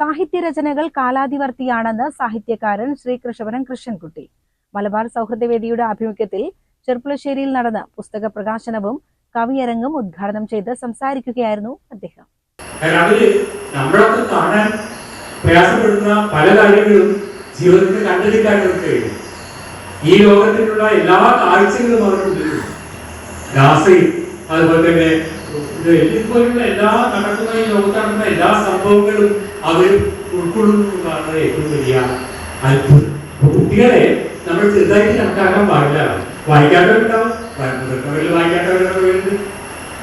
സാഹിത്യരചനകൾ കാലാതിവർത്തിയാണെന്ന് സാഹിത്യകാരൻ ശ്രീ കൃഷ്ണവരൻ കൃഷ്ണൻകുട്ടി. മലബാർ സൗഹൃദവേദിയുടെ ആഭിമുഖ്യത്തിൽ ചെർപ്പുളശ്ശേരിയിൽ നടന്ന പുസ്തക പ്രകാശനവും കവിയരങ്ങും ഉദ്ഘാടനം ചെയ്ത് സംസാരിക്കുകയായിരുന്നു അദ്ദേഹം. കാണാൻ പ്രയാസപ്പെടുന്ന പല കാര്യങ്ങളും ജീവിതത്തിൽ കണ്ടെടുക്കാൻ കഴിയും ഈ ലോകത്തിലുള്ള എല്ലാ കാഴ്ചകളും അവർക്കുണ്ട് ഗാസയും അതുപോലെ തന്നെ ഇതുപോലുള്ള എല്ലാ നടക്കുന്ന ഈ ലോകത്ത് നടക്കുന്ന എല്ലാ സംഭവങ്ങളും അവർ ഉൾക്കൊള്ളുന്നതാണ് ഏറ്റവും വലിയ അത്ഭുതം. കുട്ടികളെ നമ്മൾ ചെറുതായിട്ട് കണക്കാക്കാൻ പാടില്ല. വായിക്കാത്തവരുണ്ടാവും. മുതിർന്നവരിൽ വായിക്കാത്തവരുണ്ട്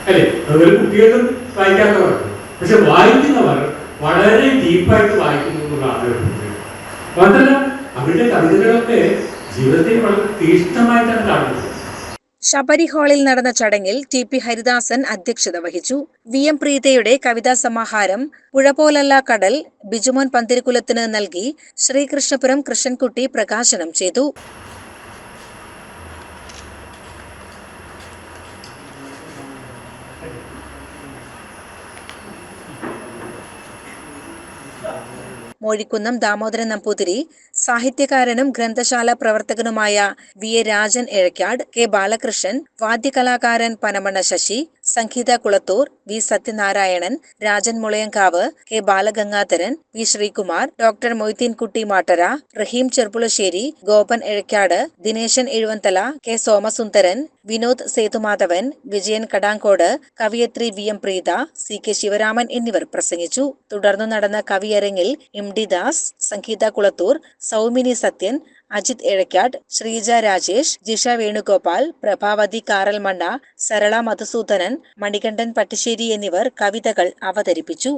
അല്ലെ? അതുപോലെ കുട്ടികളും വായിക്കാത്തവരുണ്ട്. പക്ഷെ വായിക്കുന്നവർ വളരെ ഡീപ്പായിട്ട് വായിക്കുന്നു എന്നുള്ളതാണ്. മാത്രമല്ല അവരുടെ കവിതകളൊക്കെ ജീവിതത്തിൽ വളരെ തീഷ്ണമായിട്ടാണ് കാണുന്നത്. ശബരി ഹാളിൽ നടന്ന ചടങ്ങിൽ ടി പി ഹരിദാസൻ അധ്യക്ഷത വഹിച്ചു. വി എം പ്രീതയുടെ കവിതാ സമാഹാരം പുഴപോലല്ല കടൽ ബിജുമോൻ പന്തിരിക്കുലത്തിന് നൽകി ശ്രീകൃഷ്ണപുരം കൃഷ്ണൻകുട്ടി പ്രകാശനം ചെയ്തു. മോഴിക്കുന്നം ദാമോദരൻ നമ്പൂതിരി സാഹിത്യകാരനും ഗ്രന്ഥശാല പ്രവർത്തകനുമായ V. A. Rajan Ezhakkad K. Balakrishnan വാദ്യകലാകാരൻ Panamanna Sasi Sangeetha Kulathur V. Sathyanarayanan Rajan Mulayankavu K. Balagangadharan V. Sreekumar doctor Moideenkutty Mattara Rahim Cherpulassery Gopan Ezhakkad Dineshan Ezhuvanthala K. Somasundaran Vinod Sethumadhavan Vijayan Kadangode കവിയത്രി V. M. Preetha C. K. Sivaraman എന്നിവർ പ്രസംഗിച്ചു. തുടർന്നു നടന്ന കവിയരങ്ങിൽ M. D Das Sangeetha Kulathur Soumini Sathyan Ajith Ezhakkad Sreeja Rajesh Jisha Venugopal Prabhavathi Karalmanna Sarala Madhusoodanan Manikandan Pattissery എന്നിവർ കവിതകൾ അവതരിപ്പിച്ചു.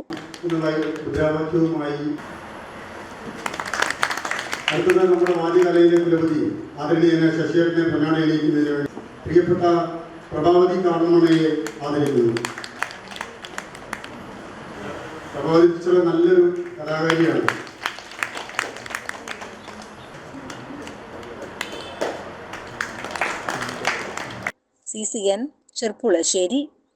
അടുത്തത് നമ്മുടെ വാദ്യകലയിലെ കുലപതി ആദരണീയനെ ശശിയേട്ടനെ പൊന്നാടയിലിരിക്കുന്നതിന് വേണ്ടി പ്രിയപ്പെട്ട പ്രഭാവതി കാർമണയെ ആദരിക്കുന്നു. ടീച്ചർ നല്ലൊരു കലാകാരിയാണ്. C C N Cherpulassery